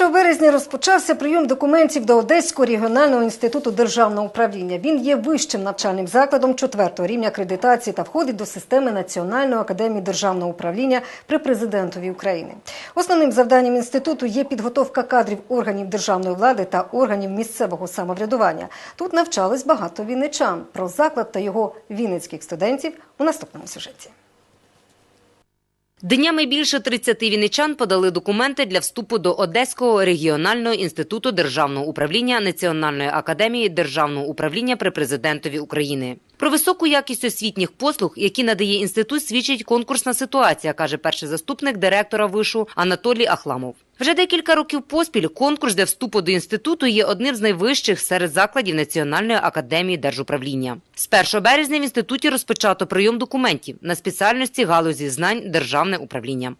Ще у березні розпочався прийом документів до Одеського регіонального інституту державного управління. Він є вищим навчальним закладом четвертого рівня акредитації та входить до системи Національної академії державного управління при президентові України. Основним завданням інституту є підготовка кадрів органів державної влади та органів місцевого самоврядування. Тут навчались багато вінничан. Про заклад та його вінницьких студентів у наступному сюжеті. Днями більше 30 вінничан подали документи для вступу до Одеського регіонального інституту державного управління Національної академії державного управління при президентові України. Про високу якість освітніх послуг, які надає інститут, свідчить конкурсна ситуація, каже перший заступник директора вишу Анатолій Ахламов. Вже декілька років поспіль конкурс для вступу до інституту є одним з найвищих серед закладів Національної академії держуправління. З 1 березня в інституті розпочато прийом документів на спеціальності галузі знань державне управління.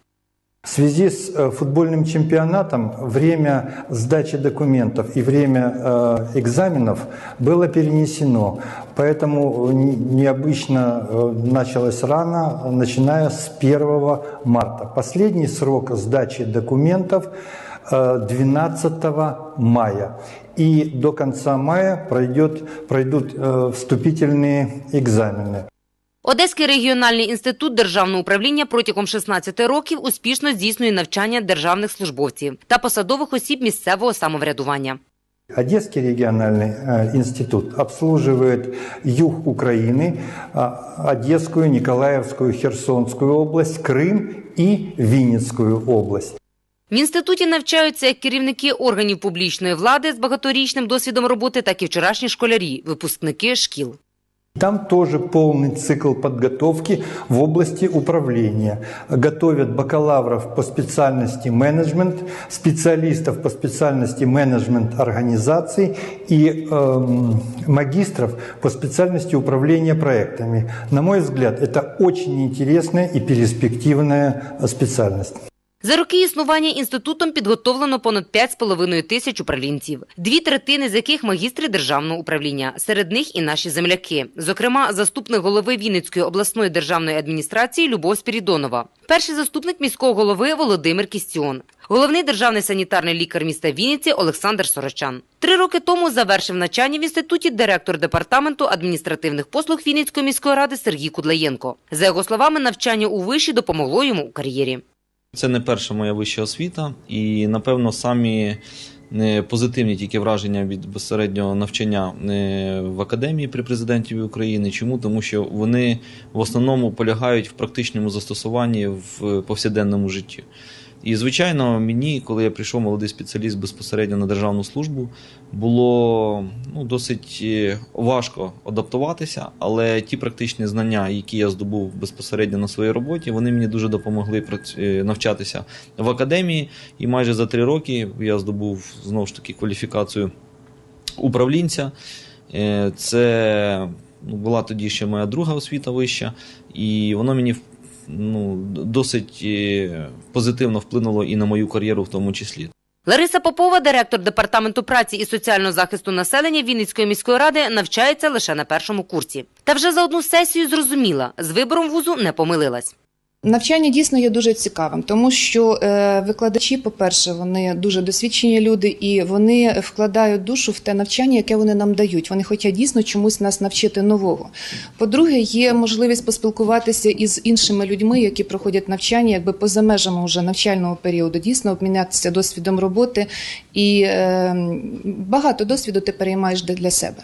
В связи с э, футбольным чемпионатом время сдачи документов и время э, экзаменов было перенесено, поэтому не- необычно э, началось рано, начиная с 1 марта. Последний срок сдачи документов э, 12 мая. И до конца мая пройдет, пройдут э, вступительные экзамены. Одеський регіональний інститут державного управління протягом 16 років успішно здійснює навчання державних службовців та посадових осіб місцевого самоврядування. Одесский региональный э, институт обслуживает юг Украины, а, Одесскую, Николаевскую, Херсонскую область, Крым и Винницкую область. В інституті навчаються як керівники органів публічної влади з багаторічним досвідом роботи, так і вчорашні школярі, випускники шкіл. Там тоже полный цикл подготовки в области управления. Готовят бакалавров по специальности менеджмент, специалистов по специальности менеджмент организаций и эм, магистров по специальности управления проектами. На мой взгляд, это очень интересная и перспективная э, специальность. За роки існування інститутом підготовлено понад 5,5 тисяч управлінців, дві третини з яких магістри державного управління. Серед них і наші земляки. Зокрема, заступник голови Вінницької обласної державної адміністрації Любов Спірідонова, перший заступник міського голови Володимир Кістіон, головний державний санітарний лікар міста Вінниці Олександр Сорочан. Три роки тому завершив навчання в інституті директор департаменту адміністративних послуг Вінницької міської ради Сергій Кудлаєнко. За його словами, навчання у виші допомогло йому у кар'єрі. Це не перша моя вища освіта, і напевно самі не позитивні тільки враження від безпосереднього навчання е, в академії при президенті України. Чому? Тому що вони в основному полягають в практичному застосуванні в повсякденному житті. І, звичайно, мені, коли я прийшов молодий спеціаліст безпосередньо на державну службу, було ну, досить е, важко адаптуватися, але ті практичні знання, які я здобув безпосередньо на своїй роботі, вони мені дуже допомогли е, навчатися в академії. І майже за три роки я здобув знову ж таки кваліфікацію управлінця. Е, Це ну, була тоді ще моя друга освіта вища, і воно мені ну, досить е, позитивно вплинуло і на мою кар'єру в тому числі. Лариса Попова, директор департаменту праці і соціального захисту населення Вінницької міської ради, навчається лише на першому курсі. Та вже за одну сесію зрозуміла, з вибором вузу не помилилась. Навчання дійсно є дуже цікавим, тому що е, викладачі, по-перше, вони дуже досвідчені люди, і вони вкладають душу в те навчання, яке вони нам дають. Вони хочуть дійсно чомусь нас навчити нового. По-друге, є можливість поспілкуватися із іншими людьми, які проходять навчання, якби поза межами вже навчального періоду, дійсно обмінятися досвідом роботи, і е, багато досвіду ти переймаєш для себе.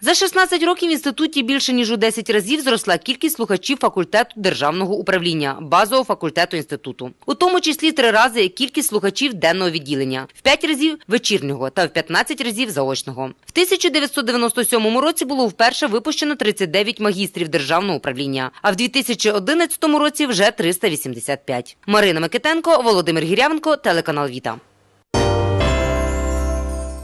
За 16 років в інституті більше ніж у 10 разів зросла кількість слухачів факультету державного управління, базового факультету інституту. У тому числі три рази кількість слухачів денного відділення, в 5 разів вечірнього та в 15 разів заочного. В 1997 році було вперше випущено 39 магістрів державного управління, а в 2011 році вже 385. Марина Микитенко, Володимир Гірявенко, телеканал Віта.